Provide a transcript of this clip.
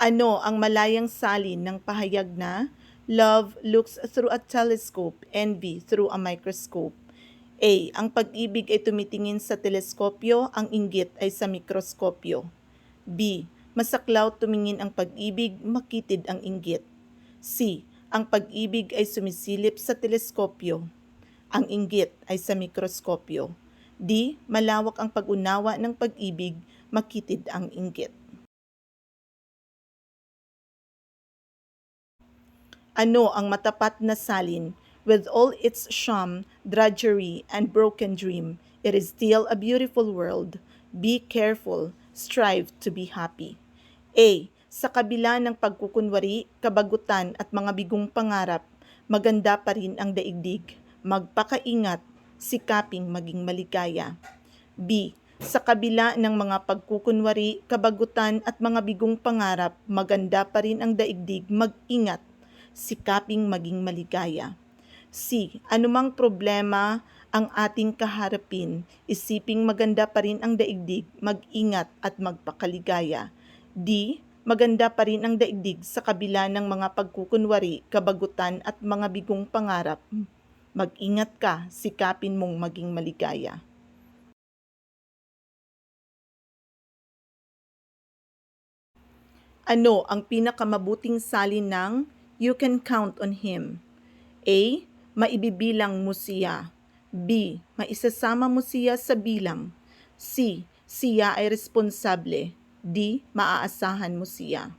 Ano ang malayang salin ng pahayag na love looks through a telescope, envy through a microscope? A. Ang pag-ibig ay tumitingin sa teleskopyo, ang inggit ay sa mikroskopyo. B. Masaklaw tumingin ang pag-ibig, makitid ang inggit. C. Ang pag-ibig ay sumisilip sa teleskopyo, ang inggit ay sa mikroskopyo. D. Malawak ang pag-unawa ng pag-ibig, makitid ang inggit. Ano ang matapat na salin? With all its sham, drudgery, and broken dream, it is still a beautiful world. Be careful, strive to be happy. A. Sa kabila ng pagkukunwari, kabagutan at mga bigong pangarap, maganda pa rin ang daigdig. Magpakaingat, sikaping maging maligaya. B. Sa kabila ng mga pagkukunwari, kabagutan at mga bigong pangarap, maganda pa rin ang daigdig. Mag-ingat, sikaping maging maligaya. C. Anumang problema ang ating kaharapin, isiping maganda pa rin ang daigdig, mag-ingat at magpakaligaya. D. Maganda pa rin ang daigdig sa kabila ng mga pagkukunwari, kabagutan at mga bigong pangarap. Mag-ingat ka, sikapin mong maging maligaya. Ano ang pinakamabuting salin ng You Can Count on Him? A. Maibibilang mo siya. B. Maisasama mo siya sa bilang. C. Siya ay responsable. D. Maaasahan mo siya.